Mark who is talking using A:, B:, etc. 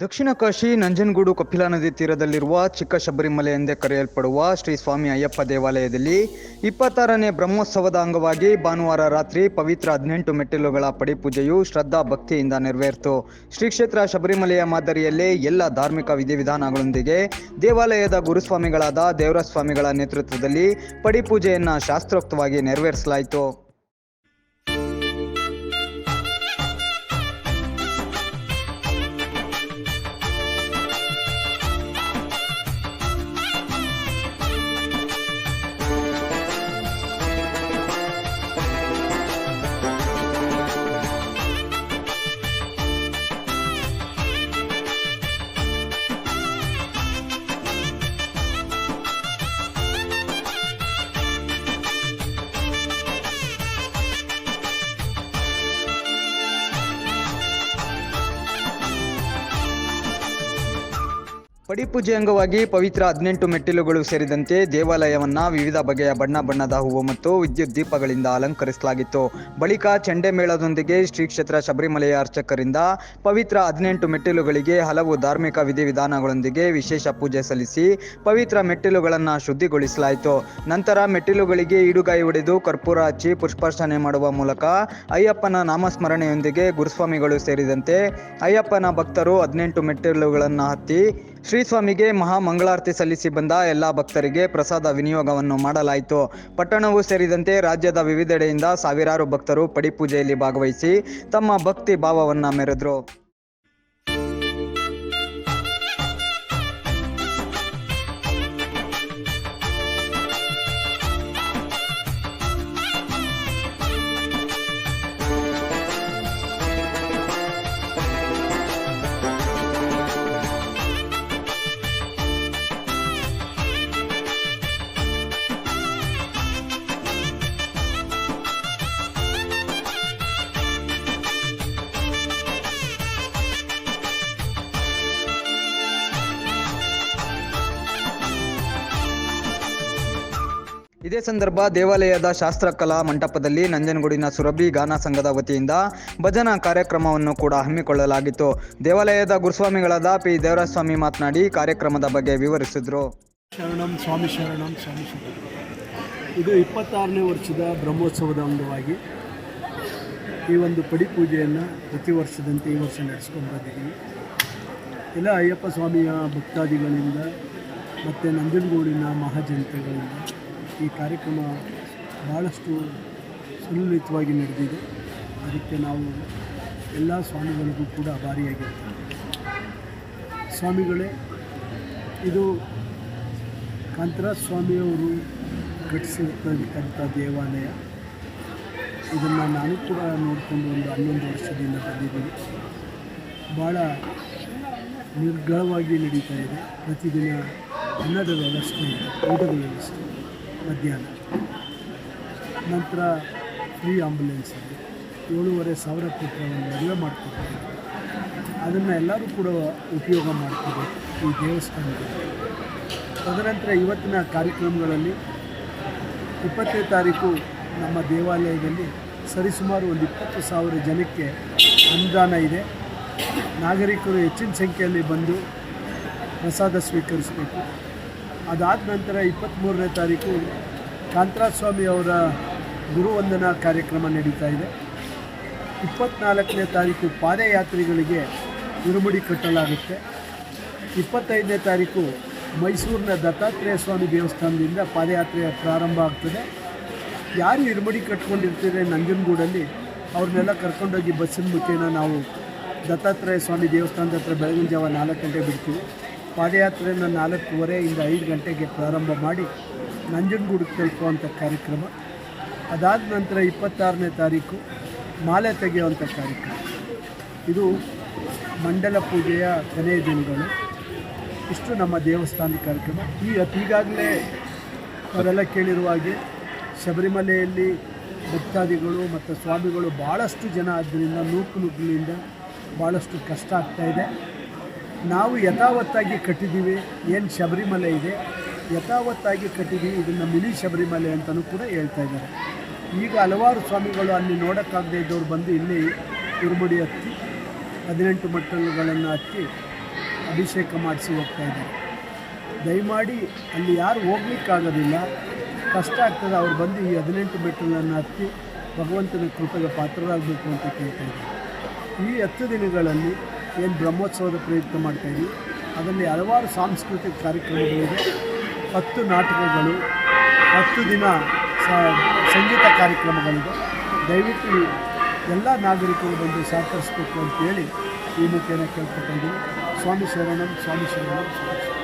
A: ದಕ್ಷಿಣ ಕಾಶಿ ನಂಜನಗೂಡು ಕಪಿಲಾ ನದಿ ತೀರದಲ್ಲಿರುವ ಚಿಕ್ಕ ಶಬರಿಮಲೆ ಎಂದೇ ಕರೆಯಲ್ಪಡುವ ಶ್ರೀ ಸ್ವಾಮಿ ಅಯ್ಯಪ್ಪ ದೇವಾಲಯದಲ್ಲಿ ಇಪ್ಪತ್ತಾರನೇ ಬ್ರಹ್ಮೋತ್ಸವದ ಅಂಗವಾಗಿ ಭಾನುವಾರ ರಾತ್ರಿ ಪವಿತ್ರ ಹದಿನೆಂಟು ಮೆಟ್ಟಿಲುಗಳ ಪಡಿಪೂಜೆಯು ಶ್ರದ್ಧಾ ಭಕ್ತಿಯಿಂದ ನೆರವೇರಿತು. ಶ್ರೀ ಕ್ಷೇತ್ರ ಶಬರಿಮಲೆಯ ಮಾದರಿಯಲ್ಲೇ ಎಲ್ಲ ಧಾರ್ಮಿಕ ವಿಧಿವಿಧಾನಗಳೊಂದಿಗೆ ದೇವಾಲಯದ ಗುರುಸ್ವಾಮಿಗಳಾದ ದೇವರ ಸ್ವಾಮಿಗಳ ನೇತೃತ್ವದಲ್ಲಿ ಪಡಿಪೂಜೆಯನ್ನು ಶಾಸ್ತ್ರೋಕ್ತವಾಗಿ ನೆರವೇರಿಸಲಾಯಿತು. ಪಡಿಪೂಜೆ ಅಂಗವಾಗಿ ಪವಿತ್ರ ಹದಿನೆಂಟು ಮೆಟ್ಟಿಲುಗಳು ಸೇರಿದಂತೆ ದೇವಾಲಯವನ್ನ ವಿವಿಧ ಬಗೆಯ ಬಣ್ಣ ಬಣ್ಣದ ಹೂವು ಮತ್ತು ವಿದ್ಯುತ್ ದೀಪಗಳಿಂದ ಅಲಂಕರಿಸಲಾಗಿತ್ತು. ಬಳಿಕ ಚಂಡೆ ಮೇಳದೊಂದಿಗೆ ಶ್ರೀ ಕ್ಷೇತ್ರ ಶಬರಿಮಲೆಯ ಅರ್ಚಕರಿಂದ ಪವಿತ್ರ ಹದಿನೆಂಟು ಮೆಟ್ಟಿಲುಗಳಿಗೆ ಹಲವು ಧಾರ್ಮಿಕ ವಿಧಿವಿಧಾನಗಳೊಂದಿಗೆ ವಿಶೇಷ ಪೂಜೆ ಸಲ್ಲಿಸಿ ಪವಿತ್ರ ಮೆಟ್ಟಿಲುಗಳನ್ನು ಶುದ್ಧಿಗೊಳಿಸಲಾಯಿತು. ನಂತರ ಮೆಟ್ಟಿಲುಗಳಿಗೆ ಈಡುಗಾಯಿ ಹೊಡೆದು ಕರ್ಪೂರ ಹಚ್ಚಿ ಪುಷ್ಪಾರ್ಚನೆ ಮಾಡುವ ಮೂಲಕ ಅಯ್ಯಪ್ಪನ ನಾಮಸ್ಮರಣೆಯೊಂದಿಗೆ ಗುರುಸ್ವಾಮಿಗಳು ಸೇರಿದಂತೆ ಅಯ್ಯಪ್ಪನ ಭಕ್ತರು ಹದಿನೆಂಟು ಮೆಟ್ಟಿಲುಗಳನ್ನು ಹತ್ತಿ ಶ್ರೀಸ್ವಾಮಿಗೆ ಮಹಾ ಮಂಗಳಾರತಿ ಸಲ್ಲಿಸಿ ಬಂದ ಎಲ್ಲ ಭಕ್ತರಿಗೆ ಪ್ರಸಾದ ವಿನಿಯೋಗವನ್ನು ಮಾಡಲಾಯಿತು. ಪಟ್ಟಣವೂ ಸೇರಿದಂತೆ ರಾಜ್ಯದ ವಿವಿಧೆಡೆಯಿಂದ ಸಾವಿರಾರು ಭಕ್ತರು ಪಡಿಪೂಜೆಯಲ್ಲಿ ಭಾಗವಹಿಸಿ ತಮ್ಮ ಭಕ್ತಿ ಭಾವವನ್ನು ಮೆರೆದರು. ಇದೇ ಸಂದರ್ಭ ದೇವಾಲಯದ ಶಾಸ್ತ್ರಕಲಾ ಮಂಟಪದಲ್ಲಿ ನಂಜನಗೂಡಿನ ಸುರಭಿ ಗಾನ ಸಂಘದ ವತಿಯಿಂದ ಭಜನಾ ಕಾರ್ಯಕ್ರಮವನ್ನು ಕೂಡ ಹಮ್ಮಿಕೊಳ್ಳಲಾಗಿತ್ತು. ದೇವಾಲಯದ ಗುರುಸ್ವಾಮಿಗಳಾದ ಪಿ. ದೇವರಾಜಸ್ವಾಮಿ ಮಾತನಾಡಿ ಕಾರ್ಯಕ್ರಮದ ಬಗ್ಗೆ ವಿವರಿಸಿದರು.
B: ಶರಣಂ, ಸ್ವಾಮಿ ಶರಣಂ ಸ್ವಾಮಿ ಶರಣಂ. ಇದು ಇಪ್ಪತ್ತಾರನೇ ವರ್ಷದ ಬ್ರಹ್ಮೋತ್ಸವದ ಅಂಗವಾಗಿ ಈ ಒಂದು ಪಡಿಪೂಜೆಯನ್ನು ಪ್ರತಿ ವರ್ಷದಂತೆ ಈ ವರ್ಷ ನಡೆಸ್ಕೊಂಡು ಬಂದಿದ್ದೀವಿ. ಎಲ್ಲ ಅಯ್ಯಪ್ಪ ಸ್ವಾಮಿಯ ಭಕ್ತಾದಿಗಳಿಂದ ಮತ್ತು ನಂಜನಗೂಡಿನ ಮಹಾಜನತೆಗಳಿಂದ ಈ ಕಾರ್ಯಕ್ರಮ ಭಾಳಷ್ಟು ಸುಲಲಿತವಾಗಿ ನಡೆದಿದೆ. ಅದಕ್ಕೆ ನಾವು ಎಲ್ಲ ಸ್ವಾಮಿಗಳಿಗೂ ಕೂಡ ಆಭಾರಿಯಾಗಿರ್ತೀವಿ ಸ್ವಾಮಿಗಳೇ, ಇದು ಕಾಂತರಾಜ ಸ್ವಾಮಿಯವರು ಕಟ್ಟಿಸಿರ್ತಕ್ಕಂಥ ದೇವಾಲಯ. ಇದನ್ನು ನಾನು ಕೂಡ ನೋಡಿಕೊಂಡು ಒಂದು ಹನ್ನೊಂದು ವರ್ಷದಿಂದ ಬಂದಿದ್ದೀನಿ. ಭಾಳ ನಿರ್ಗಳವಾಗಿ ನಡೀತಾ ಇದೆ. ಪ್ರತಿದಿನ ಅನ್ನದ ವ್ಯವಸ್ಥೆ ಊಟದ ವ್ಯವಸ್ಥೆ. ಮಧ್ಯಾಹ್ನ. ನಂತರ ಫ್ರೀ ಆಂಬುಲೆನ್ಸ್ ಇದೆ ಏಳೂವರೆ ಸಾವಿರ ಕೊಟ್ಟರೆ ಮದುವೆ ಅದನ್ನು ಎಲ್ಲರೂ ಕೂಡ ಉಪಯೋಗ ಮಾಡ್ತಾರೆ ಈ ದೇವಸ್ಥಾನದಲ್ಲಿ ತದನಂತರ ಇವತ್ತಿನ ಕಾರ್ಯಕ್ರಮಗಳಲ್ಲಿ ಇಪ್ಪತ್ತನೇ ತಾರೀಕು ನಮ್ಮ ದೇವಾಲಯದಲ್ಲಿ ಸರಿಸುಮಾರು ಒಂದು ಇಪ್ಪತ್ತು ಸಾವಿರ ಜನಕ್ಕೆ ಅನುದಾನ ಇದೆ. ನಾಗರಿಕರು ಹೆಚ್ಚಿನ ಸಂಖ್ಯೆಯಲ್ಲಿ ಬಂದು ಪ್ರಸಾದ ಸ್ವೀಕರಿಸಬೇಕು. ಅದಾದ ನಂತರ ಇಪ್ಪತ್ತ್ಮೂರನೇ ತಾರೀಕು ಕಾಂತರಾಜ ಸ್ವಾಮಿ ಅವರ ಗುರುವಂದನಾ ಕಾರ್ಯಕ್ರಮ ನಡೀತಾ ಇದೆ. ಇಪ್ಪತ್ನಾಲ್ಕನೇ ತಾರೀಕು ಪಾದಯಾತ್ರಿಗಳಿಗೆ ಇರುಮುಡಿ ಕಟ್ಟಲಾಗುತ್ತೆ. ಇಪ್ಪತ್ತೈದನೇ ತಾರೀಕು ಮೈಸೂರಿನ ದತ್ತಾತ್ರೇಯ ಸ್ವಾಮಿ ದೇವಸ್ಥಾನದಿಂದ ಪಾದಯಾತ್ರೆ ಪ್ರಾರಂಭ ಆಗ್ತದೆ. ಯಾರು ಇರುಮುಡಿ ಕಟ್ಕೊಂಡಿರ್ತಾರೆ ನಂಜನಗೂಡಲ್ಲಿ, ಅವ್ರನ್ನೆಲ್ಲ ಕರ್ಕೊಂಡೋಗಿ ಬಸ್ಸಿನ ಮುಖೇನ ನಾವು ದತ್ತಾತ್ರೇಯ ಸ್ವಾಮಿ ದೇವಸ್ಥಾನದ ಹತ್ರ ಬೆಳಗಿನ ಜಾವ ನಾಲ್ಕು ಗಂಟೆ ಬಿಡ್ತೀವಿ. ಪಾದಯಾತ್ರೆಯನ್ನು ನಾಲ್ಕೂವರೆಯಿಂದ ಐದು ಗಂಟೆಗೆ ಪ್ರಾರಂಭ ಮಾಡಿ ನಂಜನಗೂಡಿಗೆ ತಲುಪುವಂಥ ಕಾರ್ಯಕ್ರಮ. ಅದಾದ ನಂತರ ಇಪ್ಪತ್ತಾರನೇ ತಾರೀಕು ಮಾಲೆ ತೆಗೆಯುವಂಥ ಕಾರ್ಯಕ್ರಮ. ಇದು ಮಂಡಲ ಪೂಜೆಯ ಕೊನೆಯ ದಿನಗಳು. ಇಷ್ಟು ನಮ್ಮ ದೇವಸ್ಥಾನದ ಕಾರ್ಯಕ್ರಮ. ಈ ಈಗಾಗಲೇ ಅವರೆಲ್ಲ ಕೇಳಿರುವ ಹಾಗೆ ಶಬರಿಮಲೆಯಲ್ಲಿ ಭಕ್ತಾದಿಗಳು ಮತ್ತು ಸ್ವಾಮಿಗಳು ಭಾಳಷ್ಟು ಜನ ಆದ್ದರಿಂದ ನೂಕು ನುಗ್ಗಲಿಂದ ಭಾಳಷ್ಟು ಕಷ್ಟ ಆಗ್ತಾಯಿದೆ ನಾವು ಯಥಾವತ್ತಾಗಿ ಕಟ್ಟಿದ್ದೀವಿ. ಏನು ಶಬರಿಮಲೆ ಇದೆ ಯಥಾವತ್ತಾಗಿ ಕಟ್ಟಿದ್ದೀವಿ, ಇದನ್ನು ಮಿನಿ ಶಬರಿಮಲೆ ಅಂತಲೂ ಕೂಡ ಹೇಳ್ತಾ ಇದ್ದಾರೆ. ಈಗ ಹಲವಾರು ಸ್ವಾಮಿಗಳು ಅಲ್ಲಿ ನೋಡೋಕ್ಕಾಗದೇ ಇದ್ದವ್ರು ಬಂದು ಇಲ್ಲಿ ಇರುಮುಡಿ ಹತ್ತಿ, ಹದಿನೆಂಟು ಮಟ್ಟಲುಗಳನ್ನು ಹತ್ತಿ ಅಭಿಷೇಕ ಮಾಡಿಸಿ ಹೋಗ್ತಾ ಇದ್ದಾರೆ. ದಯಮಾಡಿ ಅಲ್ಲಿ ಯಾರು ಹೋಗ್ಲಿಕ್ಕಾಗೋದಿಲ್ಲ. ಕಷ್ಟ ಆಗ್ತದೆ ಅವ್ರು ಬಂದು ಈ ಹದಿನೆಂಟು ಮೆಟ್ಟಲನ್ನು ಹತ್ತಿ ಭಗವಂತನ ಕೃಪೆಗೆ ಪಾತ್ರರಾಗಬೇಕು ಅಂತ ಕೇಳ್ತಾ ಇದ್ದಾರೆ. ಈ ಹತ್ತು ದಿನಗಳಲ್ಲಿ ಏನು ಬ್ರಹ್ಮೋತ್ಸವದ ಪ್ರಯತ್ನ ಮಾಡ್ತಾಯಿದ್ವಿ ಅದರಲ್ಲಿ ಹಲವಾರು ಸಾಂಸ್ಕೃತಿಕ ಕಾರ್ಯಕ್ರಮಗಳಿದೆ. ಹತ್ತು ನಾಟಕಗಳು, ಹತ್ತು ದಿನ ಸಂಗೀತ ಕಾರ್ಯಕ್ರಮಗಳಿದೆ. ದಯವಿಟ್ಟು ಎಲ್ಲ ನಾಗರಿಕರು ಬಂದು ಸಹಕರಿಸಬೇಕು ಅಂತೇಳಿ ಈ ಸ್ವಾಮಿ ಶರಣಂ ಸ್ವಾಮಿ ಶರಣಂ ಸ್ವಾಮಿ ಶರಣಂ.